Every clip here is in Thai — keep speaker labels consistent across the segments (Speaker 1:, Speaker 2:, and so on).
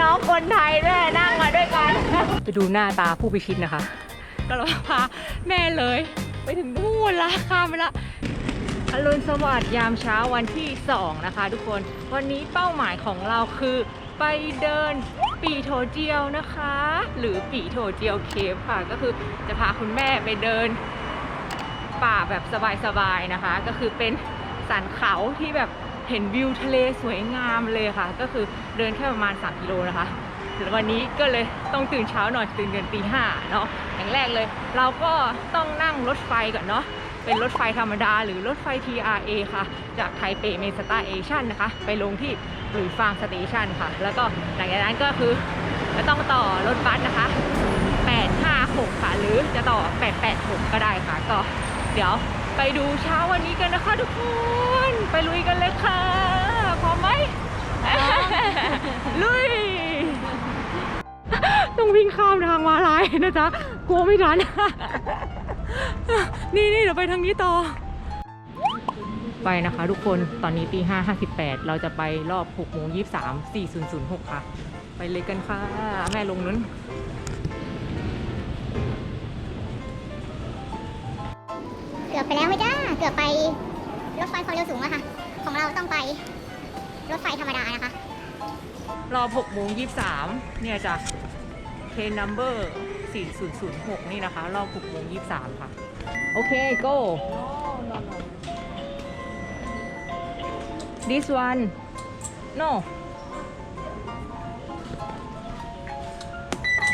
Speaker 1: น้องคนไทยด้วยนั่งมาด้วยกัน ไปดูหน้าตาผู้พิชิตนะคะ ก็เราพาแม่เลย ไปถึงนู่นละข้ามไปละอรุณสวัสดิ์ยามเช้าวันที่ 2 นะคะ ทุกคนวันนี้เป้าหมายของเราคือไปเดินปีโถเจียวนะคะ หรือปีโถเจียวเคฟค่ะ ก็คือจะพาคุณแม่ไปเดิน ป่าแบบสบายๆนะคะ ก็คือเป็นสันเขาที่แบบ เห็นวิวทะเลสวยงามเลยค่ะ ก็คือเดินแค่ประมาณ 3 กิโลนะคะแล้ววันนี้ก็เลยต้องตื่นเช้าหน่อยตื่นเกินตีห้าเนาะอย่างแรกเลย เราก็ต้องนั่งรถไฟก่อนเนาะเป็นรถไฟธรรมดา หรือรถไฟ TRA ค่ะ จากไทเปเมสตาเอชันนะคะ ไปลงที่หลุยฟางสเตชันค่ะ แล้วก็หลังจากนั้นก็คือจะต้องต่อรถบัสนะคะ 856 ค่ะ หรือจะต่อ 886 ก็ได้ค่ะ ก็เดี๋ยว ไปดูเช้าวันนี้กันนะคะทุกคน ไปลุยกันเลยค่ะพร้อมไหมลุย ต้องวิ่งข้ามทางมาลายนะจ๊ะ กลัวไม่ทัน นี่นี่เดี๋ยวไปทางนี้ต่อ ไปนะคะทุกคนตอนนี้ตีห้าห้าสิบแปดเราจะไปรอบหกโมงยี่สามสี่ศูนย์ศูนย์หกค่ะ ไปเลยกันค่ะ แม่ลงนั้น
Speaker 2: เกือบไปแล้วไหมจ้า เกือบไปรถไฟความเร็วสูงอะค่ะ ของเราต้องไปรถไฟธรรมดานะคะ
Speaker 1: รอบ6โมง23 เนี่ยจ้ะเทนนัมเบอร์4006 นี่นะคะ รอบ6โมง23 ค่ะ โอเค go this one no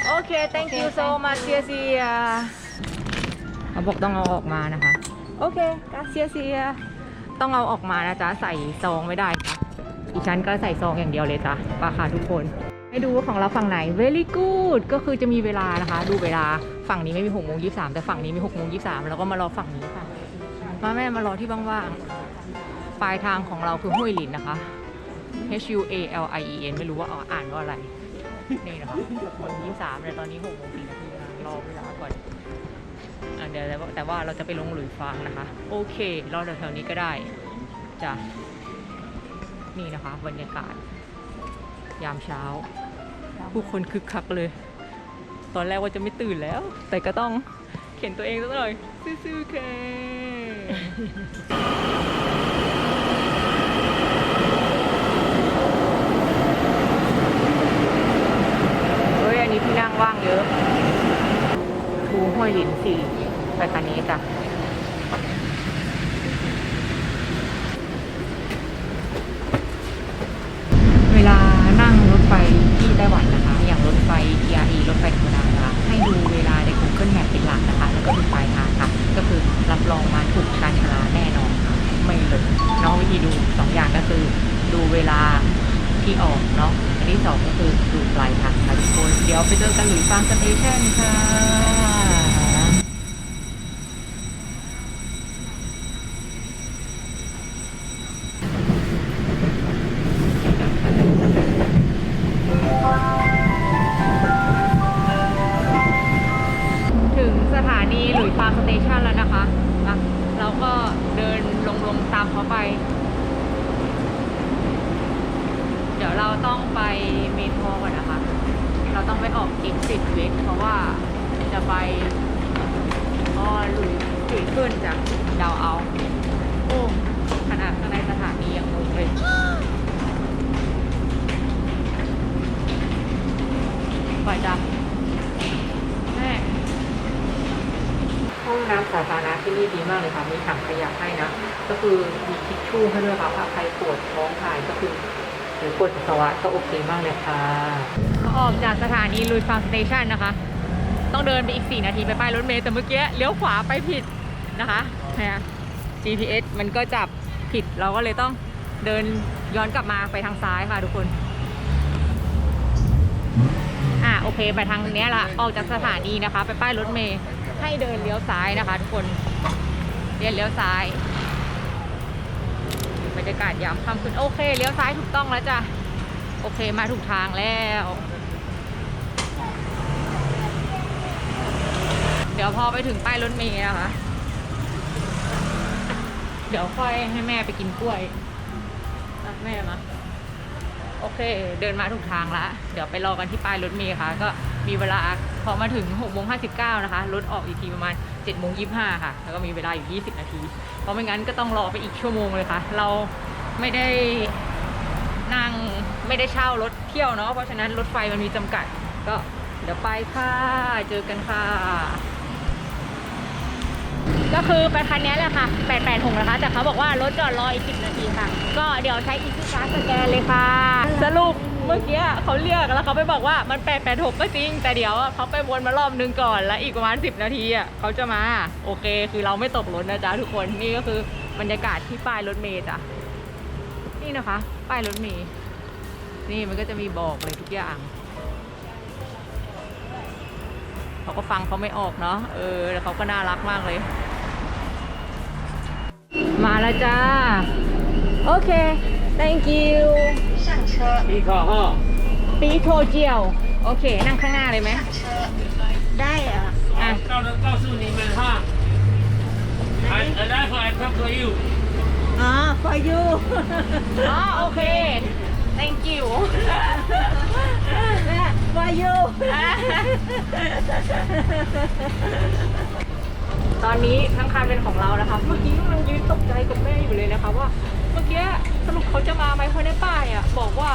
Speaker 1: โอเค thank you so much เซียเซีย เขาบอกต้องเอาออกมานะคะ โอเคกาเซียเซีย ต้องเอาออกมานะจ๊ะ ใส่ซองไม่ได้ค่ะดิฉันก็ใส่ซองอย่างเดียวเลยจ้ะปาค่ะทุกคน ให้ดูของเราฝั่งไหน very good ก็คือจะมีเวลานะคะ ดูเวลาฝั่งนี้ไม่มี6โมง23แต่ฝั่งนี้มี6โมง23แล้วก็มารอฝั่งนี้ค่ะ มาแม่มารอที่ว่างๆปลายทางของเราคือห้วยหลินนะคะ H U A L I E N ไม่รู้ว่าอ่านว่าอะไร นี่นะคะ6โมง23แต่ตอนนี้6โมง4นาทีนะรอเวลาก่อน อะเดี๋ยวแต่ว่าแต่ว่าเราจะไปลงหลุยฟางนะคะ โอเครอแถวๆนี้ก็ได้จ้ะนี่นะคะ บรรยากาศ ยามเช้า ผู้คนคึกคักเลย ตอนแรกว่าจะไม่ตื่นแล้ว แต่ก็ต้องเข็นตัวเองสักหน่อยซื่อๆแค่เฮ้ย อันนี้ที่นั่งว่างเยอะภูห้วยหลินสี่ ไปคันนี้จ้ะาสเตชันแล้วนะคะอะเราก็เดินลงลงตามเขาไป เดี๋ยวเราต้องไปเมโทรก่อนนะคะ เราต้องไปออก exit west เพราะว่าจะไปอ๋อหลุยหลุยขึ้นจ้ะเดาเอา โอ้ขนาดข้างในสถานียังงงเลยไปจ้ะแม่ ห้อง น้ำสาธารณะที่นี่ดีมากเลยค่ะ มีถังขยะให้นะ ก็คือมีทิชชู่ให้ด้วยค่ะถ้าใครปวดท้องถ่ายก็คือหรือปวดปัสสาวะก็โอเคมากเลยค่ะ ออกจากสถานีลุยฟาร์มสเตชันนะคะ ต้องเดินไปอีก 4 นาทีไปป้ายรถเมล์แต่เมื่อกี้เลี้ยวขวาไปผิดนะคะนะ GPS มันก็จับผิดเราก็เลยต้องเดินย้อนกลับมาไปทางซ้ายค่ะทุกคน อะโอเคไปทางนี้ละออกจากสถานีนะคะ ไปป้ายรถเมย์ ให้เดินเลี้ยวซ้ายนะคะ ทุกคนเลี้ยวเลี้ยวซ้ายบรรยากาศยามค่ำคืนโอเคเลี้ยวซ้ายถูกต้องแล้วจ้ะโอเคมาถูกทางแล้ว เดี๋ยวพอไปถึงป้ายรถเมย์นะคะ เดี๋ยวค่อยให้แม่ไปกินกล้วยแม่มาโอเค เดินมาถูกทางแล้วเดี๋ยวไปรอกันที่ป้ายรถเมล์ค่ะ ก็มีเวลา พอมาถึง6โมง59 นะคะ รถออกอีกทีประมาณ7โมง25 ค่ะ แล้วก็มีเวลาอยู่ 20 นาที เพราะไม่งั้นก็ต้องรอไปอีกชั่วโมงเลยค่ะ เราไม่ได้นั่งไม่ได้เช่ารถเที่ยวเนาะ เพราะฉะนั้นรถไฟมันมีจำกัด ก็เดี๋ยวไปค่ะ เจอกันค่ะ ก็คือไปคันนี้แหละค่ะ 886 นะคะ แต่เขาบอกว่ารถจอดรออีก 10 นาทีค่ะ ก็เดี๋ยวใช้อีซี่กาสแกนเลยค่ะ สรุป เมื่อกี้เขาเรียกแล้วเขาไปบอกว่ามัน886ก็จริง แต่เดี๋ยวเขาไปวนมารอบนึงก่อนแล้วอีกประมาณ10นาทีอะเขาจะมา โอเค คือเราไม่ตกรถนะจ๊ะทุกคนนี่ก็คือบรรยากาศที่ป้ายรถเมล์จ้ะนี่นะคะ ป้ายรถเมล์นี่มันก็จะมีบอกเลยทุกอย่างเขาก็ฟังเขาไม่ออกเนาะเออแล้วเขาก็น่ารักมากเลย มาแล้วจ้าโอเค thank you
Speaker 3: 一号哈，
Speaker 1: ปีโทเจียว โอเค นั่งข้างหน้าเลยไหม
Speaker 2: ได้เหรอ
Speaker 1: อ่ะ
Speaker 3: 到了告诉你们哈。I arrive I come for you。
Speaker 2: อ๋อ for you
Speaker 1: อ๋อ โอเค thank you
Speaker 2: for you
Speaker 1: ตอนนี้ทั้งคันเป็นของเรานะคะเมื่อกี้กำลังยืนตกใจกับแม่อยู่เลยนะคะว่าเมื่อกี้สรุปเขาจะมาไหมเพราะในป้ายอะบอกว่า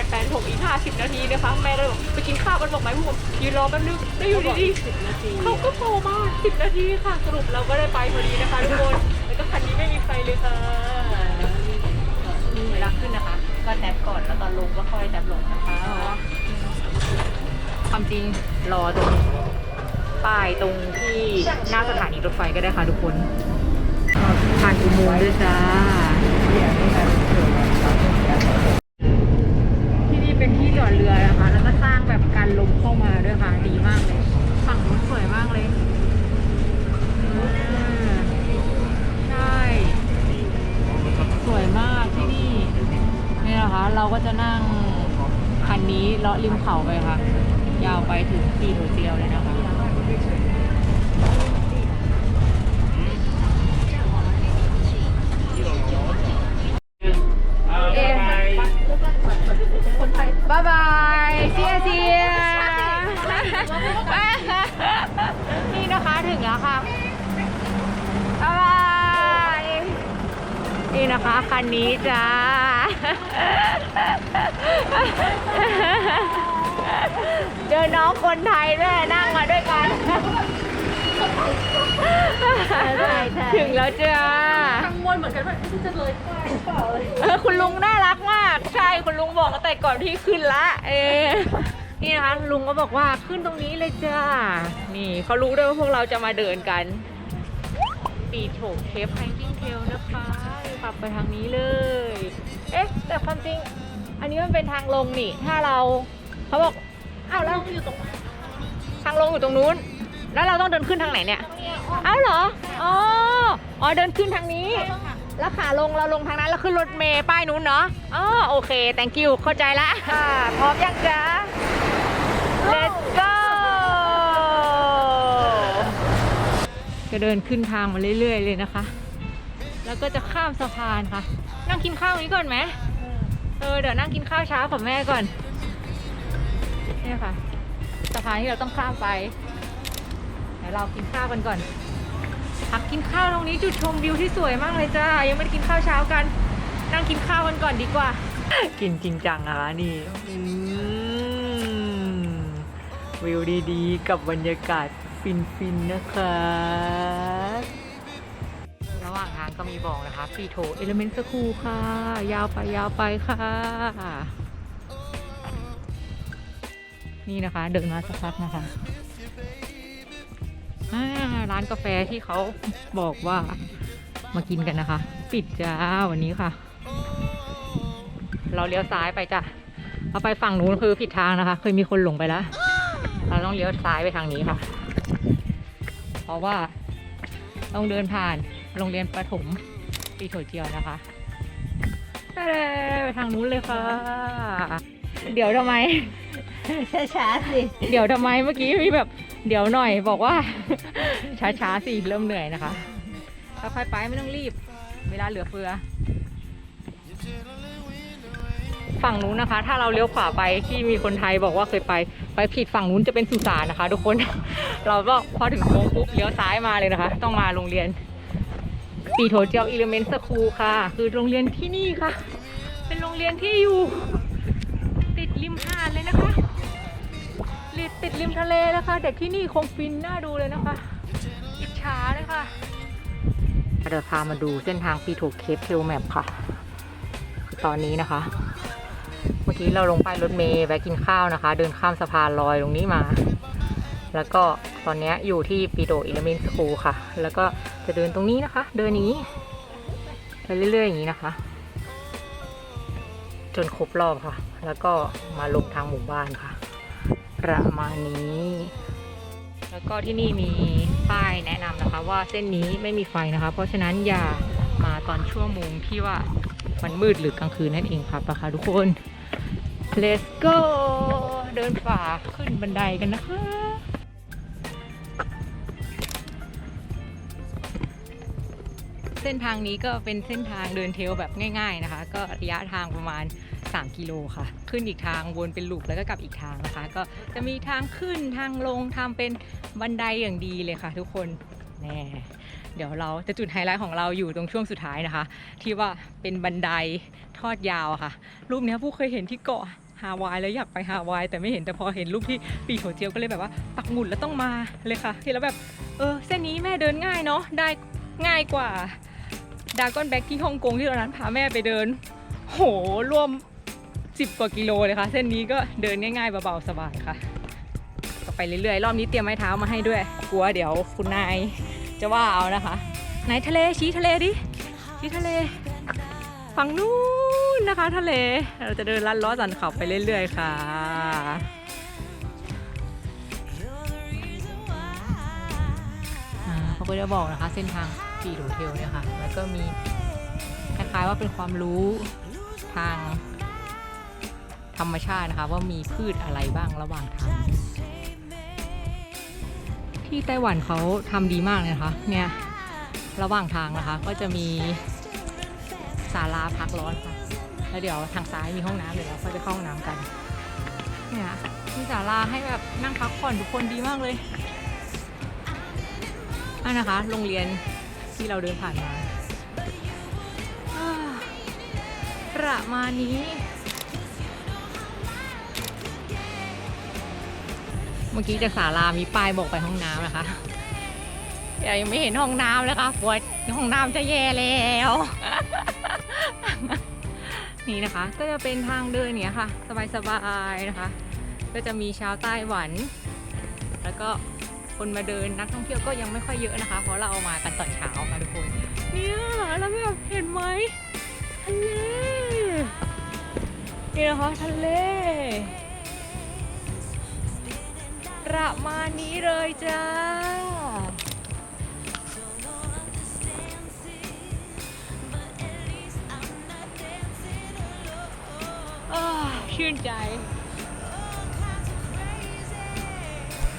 Speaker 1: 886อีก50นาทีนะคะแม่เลยบอกไปกินข้าวกันบอกไหมพวกผมยืนรอแป๊บนึงได้อยู่ดีๆเขาก็โผล่มา10นาทีค่ะสรุปเราก็ได้ไปพอดีนะคะทุกคนแล้วก็คันนี้ไม่มีไฟเลยค่ะเวลาขึ้นนะคะ ก็แตบก่อนแล้วตอนลงก็ค่อยแตบลงนะคะความจริงรอตรง ป้ายตรงที่หน้าสถานีรถไฟก็ได้ค่ะทุกคนผ่านอุโมงค์ด้วยจ้าที่นี่เป็นที่จอดเรือนะคะ แล้วก็สร้างแบบการลมเข้ามาด้วยค่ะ ดีมากเลย ฝั่งนู้นสวยมากเลยใช่ สวยมากที่นี่นี่นะคะ เราก็จะนั่งคันนี้เลาะริมเขาไปค่ะ ยาวไปถึงปีโถเจียวเลยนะคะ บ๊ายบายเซียเซียนี่นะคะถึงแล้วค่ะบ๊ายบายนี่นะคะคันนี้จ้า เจอน้องคนไทยด้วยนั่งมาด้วยกัน ถึงแล้วจ้า
Speaker 4: กังวลเหมือนกันว่าที่จะเลยป้ายหรือเปล่าเลย
Speaker 1: เออคุณลุงน่ารักมาก ใช่คุณลุงบอกตั้งแต่ก่อนที่ขึ้นละ เออนี่นะคะลุงก็บอกว่าขึ้นตรงนี้เลยจ้า นี่เขารู้ด้วยว่าพวกเราจะมาเดินกัน ปีโถเคฟไฮกิ้งเทลนะคะขับไปทางนี้เลย เอ๊ะ แต่ความจริง อันนี้มันเป็นทางลงนี่ ถ้าเราเขาบอก อ้าวแล้วทางลงอยู่ตรงนู้น แล้วเราต้องเดินขึ้นทางไหนเนี่ยเอ้าเหรออ๋ออ๋อเดินขึ้นทางนี้ แล้วขาลงเราลงทางนั้นแล้วขึ้นรถเมย์ป้ายนู้นเนาะอ๋อโอเค thank you เข้าใจละค่ะพร้อมยังจ๊ะ let's go ก็เดินขึ้นทางมาเรื่อย ๆ เลยนะคะ แล้วก็จะข้ามสะพานค่ะ นั่งกินข้าวนี้ก่อนไหมเออเดี๋ยวนั่งกินข้าวเช้ากับแม่ก่อน เนี่ยค่ะสะพานที่เราต้องข้ามไปเดี๋ยวเรากินข้าวกันก่อนพักกินข้าวตรงนี้จุดชมวิวที่สวยมากเลยจ้ายังไม่ได้กินข้าวเช้ากัน นั่งกินข้าวกันก่อนดีกว่า กินจริงจังอะนี่อืมวิวดีๆ กับบรรยากาศฟินๆนะคะ ระหว่างทางก็มีบอกนะคะฟีโถเอลเมนต์สคูค่ะ ยาวไปยาวไปค่ะ นี่นะคะ เดินมาสักพักนะคะร้านกาแฟที่เขาบอกว่ามากินกันนะคะ ปิดจ้าวันนี้ค่ะ เราเลี้ยวซ้ายไปจ้ะเราไปฝั่งนู้นคือผิดทางนะคะ เคยมีคนหลงไปแล้ว เราต้องเลี้ยวซ้ายไปทางนี้ค่ะ เพราะว่าต้องเดินผ่านโรงเรียนประถมปีโถเจียวนะคะไปเลยไปทางนู้นเลยค่ะ เดี๋ยวทำไม
Speaker 2: ช้าๆสิ
Speaker 1: เดี๋ยวทำไมเมื่อกี้มีแบบเดี๋ยวหน่อยบอกว่า ช้าๆสิเริ่มเหนื่อยนะคะค่อยๆไปไม่ต้องรีบ เวลาเหลือเฟือ ฝั่งนู้นนะคะ ถ้าเราเลี้ยวขวาไปที่มีคนไทยบอกว่าเคยไป ไปผิดฝั่งนู้นจะเป็นสุสานนะคะ ทุกคน เราก็พอถึงโค้งปุ๊บเลี้ยวซ้ายมาเลยนะคะ ต้องมาโรงเรียน ปีโถเจียวอิเลเมนต์สคูลค่ะ คือโรงเรียนที่นี่ค่ะ เป็นโรงเรียนที่อยู่ ติดริมทะเลนะคะ เด็กที่นี่คงฟินน่าดูเลยนะคะอิจฉาเลยค่ะเดี๋ยวพามาดูเส้นทางปีโถเคปเทลแมปค่ะ ตอนนี้นะคะ เมื่อกี้เราลงไปรถเมย์แวะกินข้าวนะคะ เดินข้ามสะพานลอยตรงนี้มา แล้วก็ตอนนี้อยู่ที่ปีโดอิเลเมนสคูลค่ะ แล้วก็จะเดินตรงนี้นะคะ เดินอย่างนี้ไปเรื่อยๆอย่างนี้นะคะ จนครบรอบค่ะ แล้วก็มาลงทางหมู่บ้านค่ะ ประมาณนี้ แล้วก็ที่นี่มีป้ายแนะนำนะคะ ว่าเส้นนี้ไม่มีไฟนะคะ เพราะฉะนั้นอย่ามาตอนช่วงโมงที่ว่ามันมืดหรือกลางคืนนั่นเองครับนะคะทุกคน let's go เดินฝ่าขึ้นบันไดกันนะคะเส้นทางนี้ก็เป็นเส้นทางเดินเทลแบบง่าย ๆนะคะ ก็ระยะทางประมาณ 3 กิโลค่ะ ขึ้นอีกทางวนเป็นลูปแล้วก็กลับอีกทางนะคะ ก็จะมีทางขึ้นทางลงทำเป็นบันไดอย่างดีเลยค่ะ ทุกคนแน่เดี๋ยวเราจะจุดไฮไลท์ของเราอยู่ตรงช่วงสุดท้ายนะคะ ที่ว่าเป็นบันไดทอดยาวค่ะ รูปนี้ผู้เคยเห็นที่เกาะฮาวายแล้วอยากไปฮาวายแต่ไม่เห็นแต่พอเห็นรูปที่ปีโถเจียวก็เลยแบบว่าปักหมุดแล้วต้องมาเลยค่ะเห็นแล้วแบบเออเส้นนี้แม่เดินง่ายเนาะได้ง่ายกว่าดากอนแบ็กที่ฮ่องกงที่ตอนนั้นพาแม่ไปเดิน โหรวม 10 กว่ากิโลเลยค่ะ เส้นนี้ก็เดินง่ายๆเบาๆสบายค่ะ ก็ไปเรื่อยๆ รอบนี้เตรียมไม้เท้ามาให้ด้วย กลัวเดี๋ยวคุณนายจะว่าเอานะคะไหนทะเลชี้ทะเลดิชี้ทะเลฝั่งนู้นนะคะ ทะเลเราจะเดินลัดล้อสันเขาไปเรื่อยๆค่ะอ่าเขาก็จะบอกนะคะ เส้นทางปีโดเทลเนี่ยค่ะ แล้วก็มีคล้ายๆว่าเป็นความรู้ทาง รรมชาตินะคะว่ามีพืชอะไรบ้างระหว่างทางที่ไต้หวันเขาทำดีมากเลยนะคะเนี่ยระหว่างทางนะคะ ก็จะมีศาลาพักร้อนค่ะแล้วเดี๋ยวทางซ้ายมีห้องน้ำเดี๋ยวเราค่อยไปเข้าห้องน้ำกันเนี่ยมีศาลาให้แบบนั่งพักผ่อนทุกคนดีมากเลยอันนะคะ โรงเรียนที่เราเดินผ่านมาอ่าประมาณนี้ เมื่อกี้จากศาลามีป้ายบอกไปห้องน้ำนะคะเดี๋ยวยังไม่เห็นห้องน้ำเลยค่ะปวดห้องน้ำจะแย่แล้ว นี่นะคะ ก็จะเป็นทางเดินเนี้ยค่ะ สบายๆนะคะ ก็จะมีชาวไต้หวัน แล้วก็คนมาเดินนักท่องเที่ยวก็ยังไม่ค่อยเยอะนะคะ เพราะเราเอามากันตอนเช้าค่ะทุกคน เนี่ยแล้วแบบเห็นไหมทะเลนี่นะคะทะเล ประมาณนี้เลยจ้าอ้าวชื่นใจ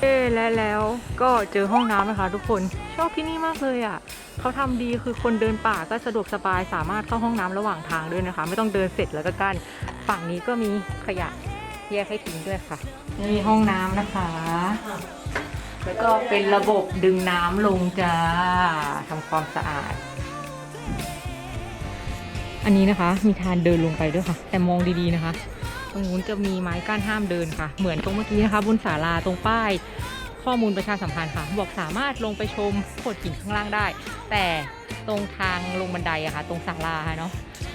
Speaker 1: เอ๊ะและแล้วก็เจอห้องน้ำนะคะทุกคน ชอบที่นี่มากเลยอะเขาทำดีคือคนเดินป่าก็สะดวกสบายสามารถเข้าห้องน้ำระหว่างทางด้วยนะคะ ไม่ต้องเดินเสร็จแล้วก็กั้นฝั่งนี้ก็มีขยะแยกให้ทิ้งด้วยค่ะ นี่ห้องน้ำนะคะ แล้วก็เป็นระบบดึงน้ำลงจ้าทำความสะอาด อันนี้นะคะ มีทานเดินลงไปด้วยค่ะ แต่มองดีๆนะคะ ตรงนู้นจะมีไม้กั้นห้ามเดินค่ะ เหมือนตรงเมื่อกี้นะคะ บนศาลาตรงป้าย ข้อมูลประชาสัมพันธ์ค่ะ บอกสามารถลงไปชมโขดหินข้างล่างได้ แต่ตรงทางลงบันไดอะค่ะ ตรงศาลาค่ะเนาะ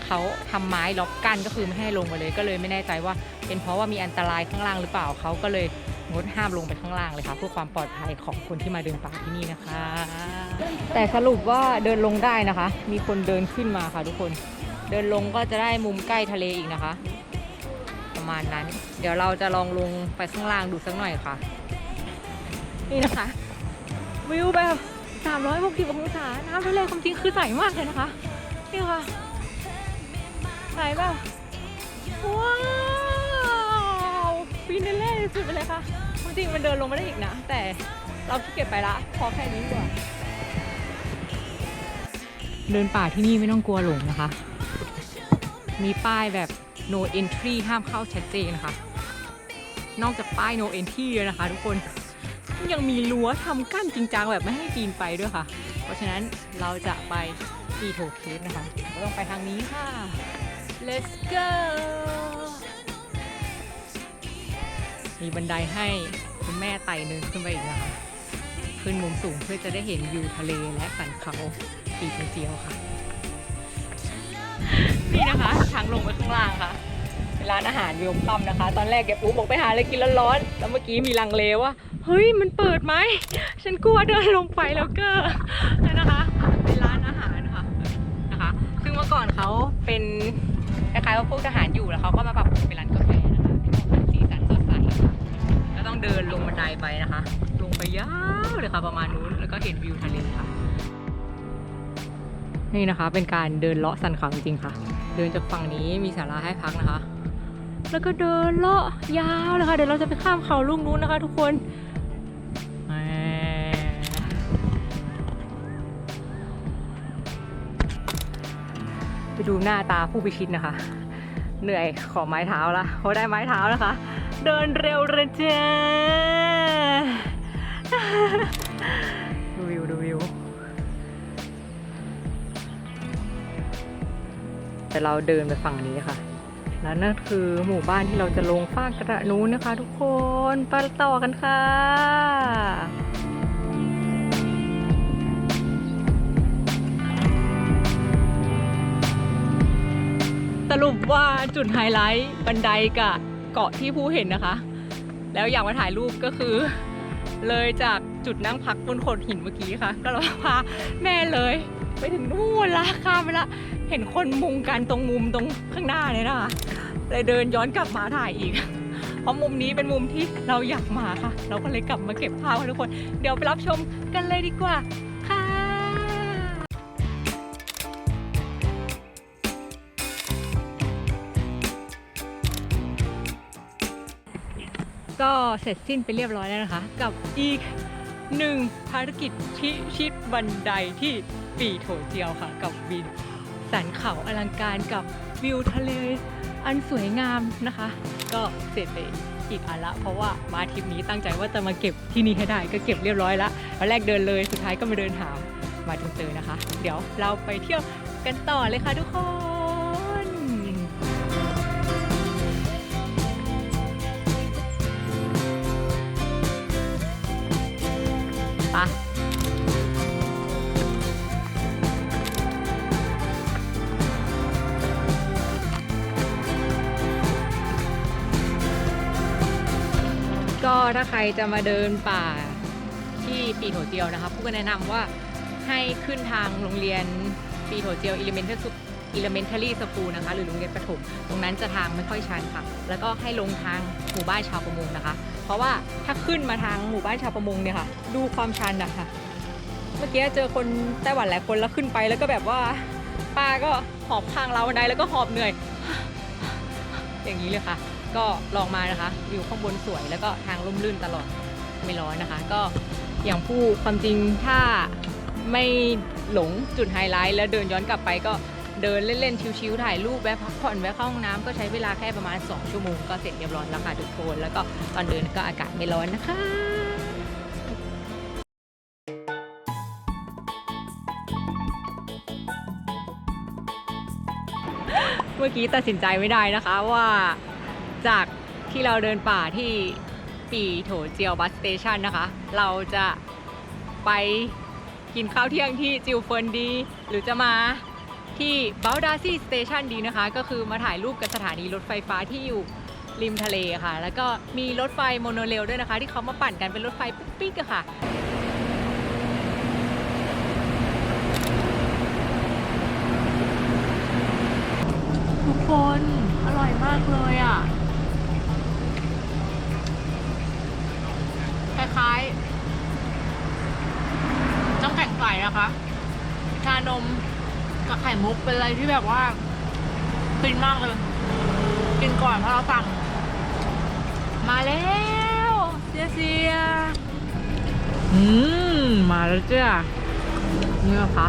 Speaker 1: เขาทำไม้ล็อกกั้นก็คือไม่ให้ลงไปเลย ก็เลยไม่แน่ใจว่า เป็นเพราะว่ามีอันตรายข้างล่างหรือเปล่าเขาก็เลยงดห้ามลงไปข้างล่างเลยค่ะเพื่อความปลอดภัยของคนที่มาเดินป่าที่นี่นะคะ แต่สรุปว่าเดินลงได้นะคะ มีคนเดินขึ้นมาค่ะทุกคน เดินลงก็จะได้มุมใกล้ทะเลอีกนะคะ ประมาณนั้น เดี๋ยวเราจะลองลงไปข้างล่างดูสักหน่อยค่ะ นี่นะคะวิวแบบ360องศาน้ำทะเลความจริงคือใสมากเลยนะคะนี่ค่ะ ใสแบบว้าวฟินเล่สุดไปเลยค่ะความจริงมันเดินลงมาได้อีกนะ แต่เราขี้เกียจไปละพอแค่นี้ดีกว่า เดินป่าที่นี่ไม่ต้องกลัวหลงนะคะ มีป้ายแบบ no entry ห้ามเข้าชัดเจนค่ะนอกจากป้าย no entry เลยนะคะ ทุกคนยังมีรั้วทำกั้นจริงจังแบบไม่ให้ปีนไปด้วยค่ะ เพราะฉะนั้นเราจะไปปีโถเคสนะคะเราต้องไปทางนี้ค่ะ let's go มีบันไดให้คุณแม่ไต่เนินขึ้นไปอีกนะคะขึ้นมุมสูงเพื่อจะได้เห็นวิวทะเลและสันเขาปีเจียวค่ะ นี่นะคะทางลงไปข้างล่างค่ะเร้านอาหารวิวคัมนะคะ ตอนแรกแกปุ๊บบอกไปหาอะไรกินร้อนๆแล้วเมื่อกี้มีลังเลว่าเฮ้ยมันเปิดไหมฉันกลัวเดินลงไปแล้วก็นะคะเป็นร้านอาหารค่ะนะคะ ซึ่งเมื่อก่อนเขาเป็น คล้ายๆว่าพวกทหารอยู่แล้วเขาก็มาปรับปรุงเป็นร้านกาแฟนะคะให้ออกสีสันสดใสค่ะก็ต้องเดินลงบันไดไปนะคะ ลงไปยาวเลยค่ะประมาณนู้นแล้วก็เห็นวิวทะเลค่ะ นี่นะคะเป็นการเดินเลาะสันเขาจริงๆค่ะ เดินจากฝั่งนี้มีศาลาให้พักนะคะ แล้วก็เดินเลาะยาวเลยค่ะเดี๋ยวเราจะไปข้ามเขาลูกนู้นนะคะ ทุกคน ดูหน้าตาผู้พิชิตนะคะ เหนื่อยขอไม้เท้าละเพราะได้ไม้เท้านะคะ เดินเร็วระเจ้ดูวิวดูวิวแต่เราเดินไปฝั่งนี้ค่ะ แล้วนั่นคือหมู่บ้านที่เราจะลงฟากกระนู้นนะคะ ทุกคน ไปต่อกันค่ะ รุปว่าจุดไฮไลท์บันไดกับเกาะที่ผู้เห็นนะคะ แล้วอยากมาถ่ายรูปก็คือ เลยจากจุดนั่งพักบนโขดหินเมื่อกี้ค่ะ ก็เราพาแม่เลย ไปถึงนู่นละข้ามไปละ เห็นคนมุงกันตรงมุมตรงข้างหน้าเลยนะคะเลยเดินย้อนกลับมาถ่ายอีก เพราะมุมนี้เป็นมุมที่เราอยากมาค่ะ เราก็เลยกลับมาเก็บภาพให้ทุกคน เดี๋ยวไปรับชมกันเลยดีกว่า ก็เสร็จสิ้นไปเรียบร้อยแล้วนะคะ กับอีกหนึ่งภารกิจที่ชิดบันไดที่ปีโถเจียวค่ะ กับวินสันเขาอลังการกับวิวทะเลอันสวยงามนะคะ ก็เสร็จไปอีกอันละ เพราะว่ามาทริปนี้ตั้งใจว่าจะมาเก็บที่นี่ให้ได้ก็เก็บเรียบร้อยแล้วตอนแรกเดินเลยสุดท้ายก็มาเดินหามาจนเจอนะคะ เดี๋ยวเราไปเที่ยวกันต่อเลยค่ะทุกคน ถ้าใครจะมาเดินป่าที่ปีโถเจียวนะคะผู้ก็แนะนำว่าให้ขึ้นทางโรงเรียนปีโถเจียว Elementary Elementary School นะคะหรือโรงเรียนประถม ตรงนั้นจะทางไม่ค่อยชันค่ะ แล้วก็ให้ลงทางหมู่บ้านชาวประมงนะคะ เพราะว่าถ้าขึ้นมาทางหมู่บ้านชาวประมงเนี่ยค่ะ ดูความชันนะคะเมื่อกี้เจอคนไต้หวันหลายคนแล้วขึ้นไปแล้วก็แบบว่าป้าก็หอบข้างเราบันไดแล้วก็หอบเหนื่อย อย่างนี้เลยค่ะ ก็ลองมานะคะวิวข้างบนสวยแล้วก็ทางร่มรื่นตลอดไม่ร้อนนะคะ ก็อย่างผู้ความจริงถ้าไม่หลงจุดไฮไลท์แล้วเดินย้อนกลับไปก็เดินเล่น ๆ ชิวๆถ่ายรูปแวะพักผ่อนแวะเข้าห้องน้ำก็ใช้เวลาแค่ประมาณ 2 ชั่วโมงก็เสร็จเรียบร้อยแล้วค่ะทุกคน แล้วก็ตอนเดินก็อากาศไม่ร้อนนะคะเมื่อกี้ตัดสินใจไม่ได้นะคะว่า จากที่เราเดินป่าที่ปีโถเจียวบัสสเตชันนะคะ เราจะไปกินข้าวเที่ยงที่จิวเฟินดี หรือจะมาที่เบลดาซี่สเตชันดีนะคะ ก็คือมาถ่ายรูปกับสถานีรถไฟฟ้าที่อยู่ริมทะเลค่ะ แล้วก็มีรถไฟโมโนเรลด้วยนะคะ ที่เขามาปั่นกันเป็นรถไฟปุ๊กปิ๊กอะค่ะทุกคนอร่อยมากเลยอะ นมกับไข่มุกเป็นอะไรที่แบบว่าฟินมากเลย กินก่อนเพราะเราสั่งมาแล้วเซียเซียอืม มาแล้วจ้ะนี่นะคะ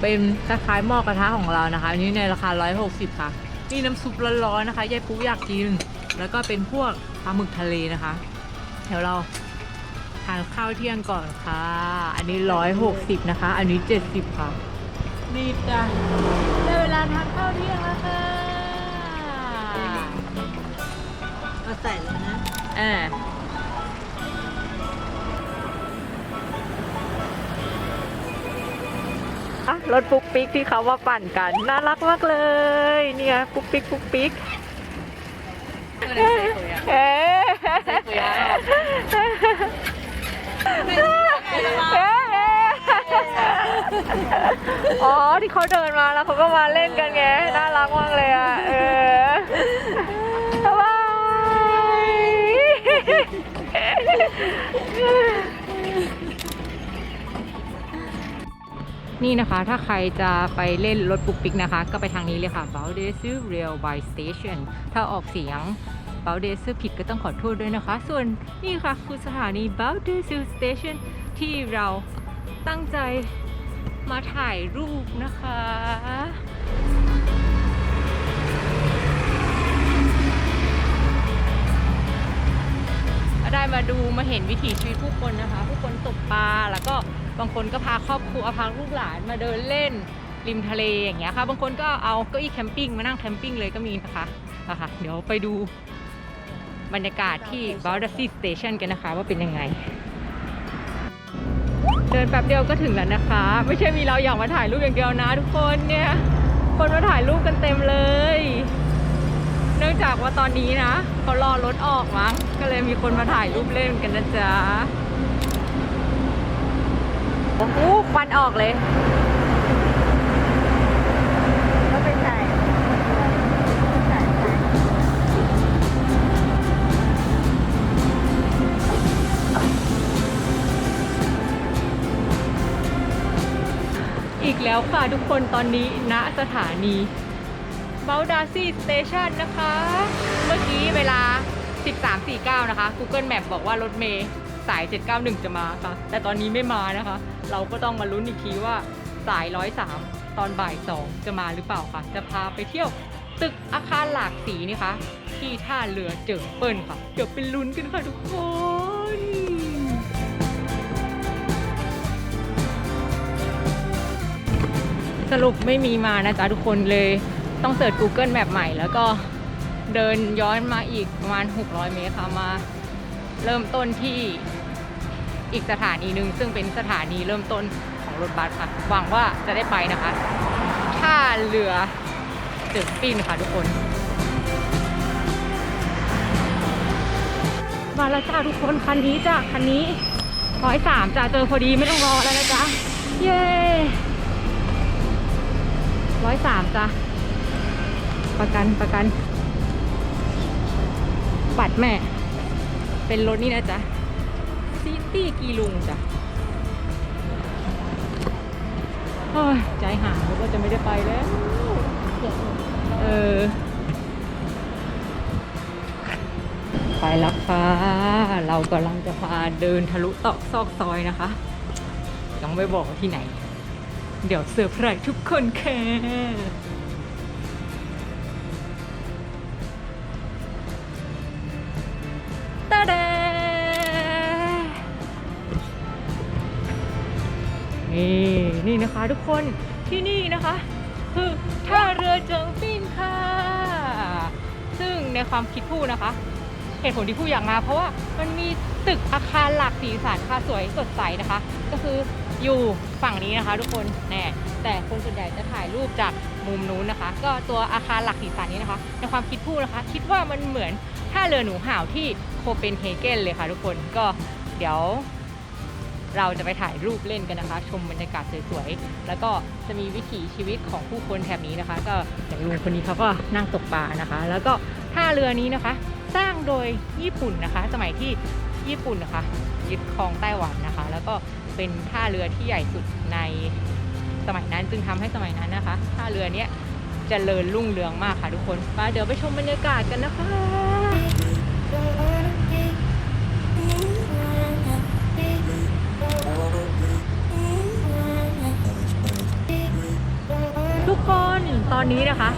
Speaker 1: เป็นคล้ายๆหม้อกระทะของเรานะคะ อันนี้ในราคา 160 ค่ะ นี่น้ำซุปร้อนๆนะคะ ยายปุ๊อยากกิน แล้วก็เป็นพวกปลาหมึกทะเลนะคะ เดี๋ยวเรา ทานข้าวเที่ยงก่อนค่ะ อันนี้ร้อยหกสิบนะคะ อันนี้เจ็ดสิบค่ะนี่จ้ะได้เวลาทานข้าวเที่ยงแล้วค่ะ
Speaker 4: มาใส่เลยนะ
Speaker 1: อ่าอะรถปุ๊กปิ๊กที่เขาว่าปั่นกัน น่ารักมากเลย เนี่ยปุ๊กปิ๊กปุ๊กปิ๊กเอ๊ะ อ๋อที่เขาเดินมาแล้วเขาก็มาเล่นกันไงน่ารักมากเลยอะเออบายนี่นะคะถ้าใครจะไปเล่นรถปุกปิกนะคะ ก็ไปทางนี้เลยค่ะ b a u d e s Rail by Station ถ้าออกเสียง b a u d e s ผิดก็ต้องขอโทษด้วยนะคะ ส่วนนี่ค่ะคือสถานี b a u d e s Station ที่เราตั้งใจมาถ่ายรูปนะคะได้มาดูมาเห็นวิถีชีวิตผู้คนนะคะ ผู้คนตกปลาแล้วก็บางคนก็พาครอบครัวพาลูกหลานมาเดินเล่นริมทะเลอย่างเงี้ยค่ะ บางคนก็เอาเก้าอี้แคมปิ้งมานั่งแคมปิ้งเลยก็มีนะคะนะคะเดี๋ยวไปดู บรรยากาศที่ b a u d a s i Station กันนะคะว่าเป็นยังไง เดินแป๊บเดียวก็ถึงแล้วนะคะ ไม่ใช่มีเราอยากมาถ่ายรูปอย่างเดียวนะทุกคนเนี่ย คนมาถ่ายรูปกันเต็มเลย เนื่องจากว่าตอนนี้นะเขารอรถออกมั้งก็เลยมีคนมาถ่ายรูปเล่นกันนะจ๊ะโอ้โหควันออกเลย
Speaker 4: ก็ไปใส่ใอี
Speaker 1: กแล้วค่ะทุกคนตอนนี้ณสถานีเบลดาซีสเตชันนะคะ เมื่อกี้เวลา 13.49 นะคะ Google Map บอกว่ารถเมย์สาย 791 จะมาค่ะ แต่ตอนนี้ไม่มานะคะ เราก็ต้องมาลุ้นอีกทีว่าสาย 103 ตอนบ่าย 2 จะมาหรือเปล่าค่ะ จะพาไปเที่ยวตึกอาคารหลากสีนี่คะที่ท่าเรือเจิงเปิ้ลค่ะ เดี๋ยวไปลุ้นกันค่ะทุกคน สรุปไม่มีมานะจ๊ะทุกคนเลยต้องเสิร์ช Google Map ใหม่ แล้วก็เดินย้อนมาอีกประมาณ 600 เมตรค่ะมา เริ่มต้นที่อีกสถานีหนึ่งซึ่งเป็นสถานีเริ่มต้นของรถบัสค่ะหวังว่าจะได้ไปนะคะท่าเรือเจิงปินค่ะทุกคนมาแล้วจ้าทุกคนคันนี้จ้ะคันนี้ร้อยสามจ้ะเจอพอดีไม่ต้องรอแล้วนะจ๊ะเย้ ร้อยสามจ้ะ ประกันประกัน บัตรแม่ เป็นรถนี่นะจ๊ะ ซิตี้กีลุงจ้ะโอ้ยใจหายวก็จะไม่ได้ไปแล้ว เออ ไปแล้วค่ะ เรากำลังจะพาเดินทะลุตอกซอกซอยนะคะ ยังไม่บอกที่ไหน เดี๋ยวเซอร์ไพรส์ทุกคนค่ะตาดานี่นี่นะคะทุกคนที่นี่นะคะ คือท่าเรือเจิงปินค่ะ ซึ่งในความคิดผู้นะคะเหตุผลที่ผู้อยากมาเพราะว่ามันมีตึกอาคารหลากสีสันค่ะสวยสดใสนะคะ ก็คือ อยู่ฝั่งนี้นะคะทุกคนแน่แต่คนส่วนใหญ่จะถ่ายรูปจากมุมนู้นนะคะ ก็ตัวอาคารหลักสีสันนี้นะคะ ในความคิดผู้นะคะ คิดว่ามันเหมือนท่าเรือหนูห่าวที่โคเปนเฮเกนเลยค่ะทุกคนก็เดี๋ยวเราจะไปถ่ายรูปเล่นกันนะคะ ชมบรรยากาศสวยๆ แล้วก็จะมีวิถีชีวิตของผู้คนแถบนี้นะคะ ก็อย่างลุงคนนี้เขาก็นั่งตกปลานะคะ แล้วก็ท่าเรือนี้นะคะ สร้างโดยญี่ปุ่นนะคะ สมัยที่ญี่ปุ่นนะคะ ยึดครองไต้หวันนะคะ แล้วก็ เป็นท่าเรือที่ใหญ่สุดในสมัยนั้นจึงทำให้สมัยนั้นนะคะท่าเรือเนี้ยเจริญรุ่งเรืองมากค่ะทุกคนไปเดี๋ยวไปชมบรรยากาศกันนะคะทุกคนตอนนี้นะคะ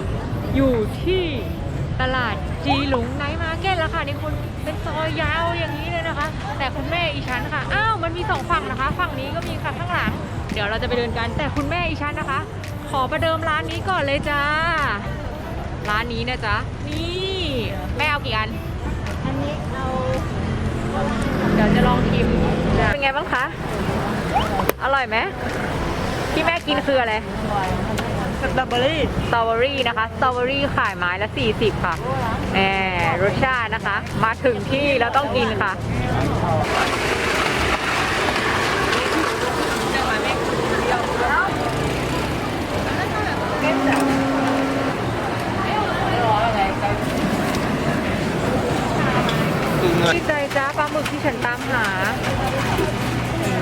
Speaker 1: อยู่ที่ตลาดจีหลงไน เกตแล้วค่ะนี่คุณเป็นซอยยาวอย่างนี้เลยนะคะ แต่คุณแม่อีฉันค่ะอ้าวมันมีสองฝั่งนะคะ ฝั่งนี้ก็มีค่ะข้างหลัง เดี๋ยวเราจะไปเดินกัน แต่คุณแม่อีฉันนะคะ ขอประเดิมร้านนี้ก่อนเลยจ้า ร้านนี้นะจ๊ะนี่แม่เอากี่อัน
Speaker 4: อันนี้เอา
Speaker 1: เดี๋ยวจะลองชิมเป็นไงบ้างคะอร่อยไหมที่แม่กินคืออะไร
Speaker 4: สตรอเบอรี่
Speaker 1: สตรอเบอรี่นะคะสตรอเบอรี่ขายไม้ละ 40 ค่ะแหมรสชาตินะคะ มาถึงที่เราต้องกินค่ะดีใจจ้าปลาหมึกที่ฉันตามหา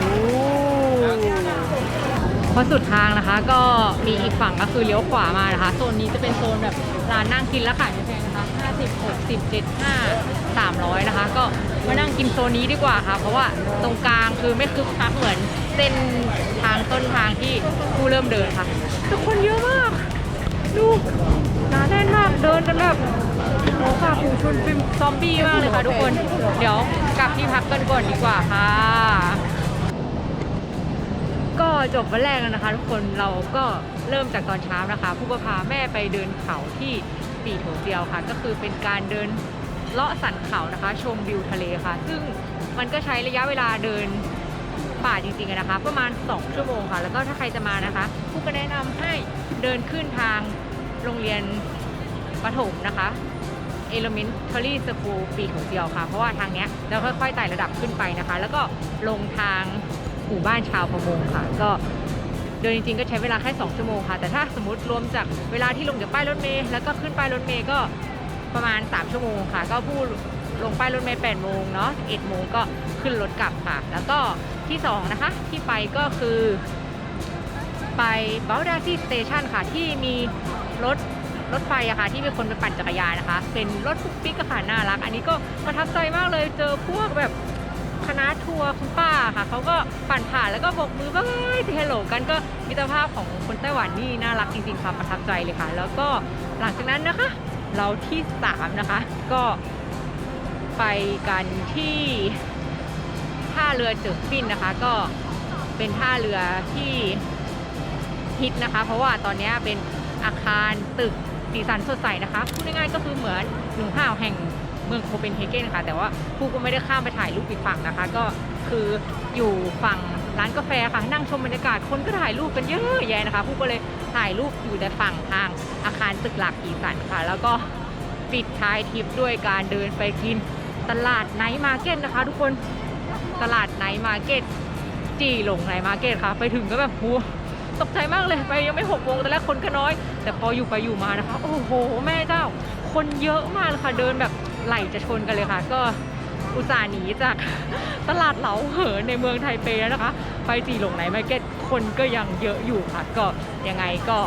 Speaker 1: โอ้ พอสุดทางนะคะ ก็มีอีกฝั่งก็คือเลี้ยวขวามานะคะโซนนี้จะเป็นโซนแบบร้านนั่งกินแล้วขายแพงนะคะ50 60 75 300 นะคะ ก็มานั่งกินโซนนี้ดีกว่าค่ะ เพราะว่าตรงกลางคือไม่คึกคักเหมือนเส้นทางต้นทางที่ผู้เริ่มเดินค่ะทุกคนเยอะมาก ดูหนาแน่นมากเดินกันแบบโอ้ค่ะผูชนเป็นซอมบี้มากเลยค่ะทุกคน เดี๋ยวกลับที่พักกันก่อนดีกว่าค่ะ จบวันแรกแล้วนะคะ ทุกคนเราก็เริ่มจากตอนเช้านะคะ ผู้ก็พาแม่ไปเดินเขาที่ปีโถเจียวค่ะ ก็คือเป็นการเดินเลาะสันเขานะคะ ชมวิวทะเลค่ะ ซึ่งมันก็ใช้ระยะเวลาเดินป่าจริงๆนะคะ ประมาณ 2 ชั่วโมงค่ะ แล้วก็ถ้าใครจะมานะคะผู้ก็แนะนำให้เดินขึ้นทางโรงเรียนประถมนะคะ Elementary School ปีของเจียวค่ะ เพราะว่าทางเนี้ยจะค่อยๆไต่ระดับขึ้นไปนะคะ แล้วก็ลงทาง หมู่บ้านชาวประมงค่ะ ก็เดินจริงๆก็ใช้เวลาแค่ 2 ชั่วโมงค่ะ แต่ถ้าสมมติรวมจากเวลาที่ลงจากป้ายรถเมล์แล้วก็ขึ้นป้ายรถเมล์ก็ประมาณ 3 ชั่วโมงค่ะ ก็ผู้ลงป้ายรถเมล์8โมงเนาะ11โมงก็ขึ้นรถกลับค่ะ แล้วก็ที่ 2 นะคะ ที่ไปก็คือ ไปเบลดาซี่สเตชันค่ะ ที่มีรถรถไฟอะค่ะที่มีคนไปปั่นจักรยานนะคะ เป็นรถปุ๊กปิ๊กอะค่ะน่ารัก อันนี้ก็ประทับใจมากเลยเจอพวกแบบ คณะทัวร์คุณป้าค่ะเขาก็ปั่นผ่านแล้วก็บกมือบายเฮลโหลกันก็มิตรภาพของคนไต้หวันนี่น่ารักจริงๆค่ะประทับใจเลยค่ะ แล้วก็หลังจากนั้นนะคะ เราที่สามนะคะ ก็ไปกันที่ท่าเรือเจิงปินนะคะ ก็เป็นท่าเรือที่ฮิตนะคะ เพราะว่าตอนนี้เป็นอาคารตึกสีสันสดใสนะคะพูดง่ายๆก็คือเหมือนหนึ่งห้าวแห่ง เมืองโคเปนเฮเกนค่ะ แต่ว่าผู้ก็ไม่ได้ข้ามไปถ่ายรูปอีกฝั่งนะคะ ก็คืออยู่ฝั่งร้านกาแฟค่ะ นั่งชมบรรยากาศคนก็ถ่ายรูปกันเยอะแยะนะคะ ผู้ก็เลยถ่ายรูปอยู่แต่ฝั่งทางอาคารตึกหลักสีสันค่ะ แล้วก็ปิดท้ายทริปด้วยการเดินไปกินตลาดไนท์มาร์เก็ตนะคะ ทุกคนตลาดไนท์มาร์เก็ตจีหลงไนท์มาร์เก็ตค่ะ ไปถึงก็แบบโหตกใจมากเลยไปยังไม่หกโมงแตอนแรกคนก็น้อย แต่พออยู่ไปอยู่มานะคะ โอ้โห แม่เจ้า คนเยอะมากเลยค่ะเดินแบบ ไหลจะชนกันเลยค่ะ ก็อุตส่าห์หนีจากตลาดเหลาเหินในเมืองไทเปแล้วนะคะ ไปจีหลงไหนมาร์เก็ตคนก็ยังเยอะอยู่ค่ะ ก็ยังไงก็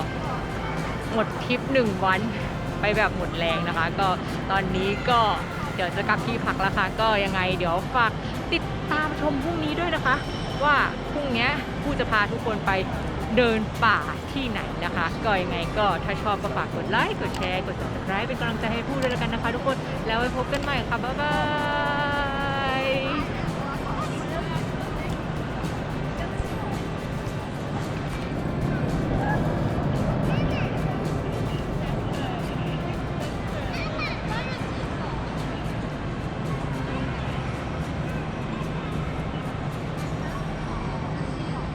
Speaker 1: หมดทริปหนึ่งวันไปแบบหมดแรงนะคะ ก็ตอนนี้ก็เดี๋ยวจะกลับที่พักแล้วค่ะ ก็ยังไงเดี๋ยวฝากติดตามชมพรุ่งนี้ด้วยนะคะ ว่าพรุ่งนี้ผู้จะพาทุกคนไป เดินป่าที่ไหนนะคะ ก็ยังไงก็ถ้าชอบก็ฝากกดไลค์ กดแชร์ กด subscribe เป็นกำลังใจให้ผู้ด้วยแล้วกันนะคะทุกคน แล้วไว้พบกันใหม่ค่ะ บ๊ายบาย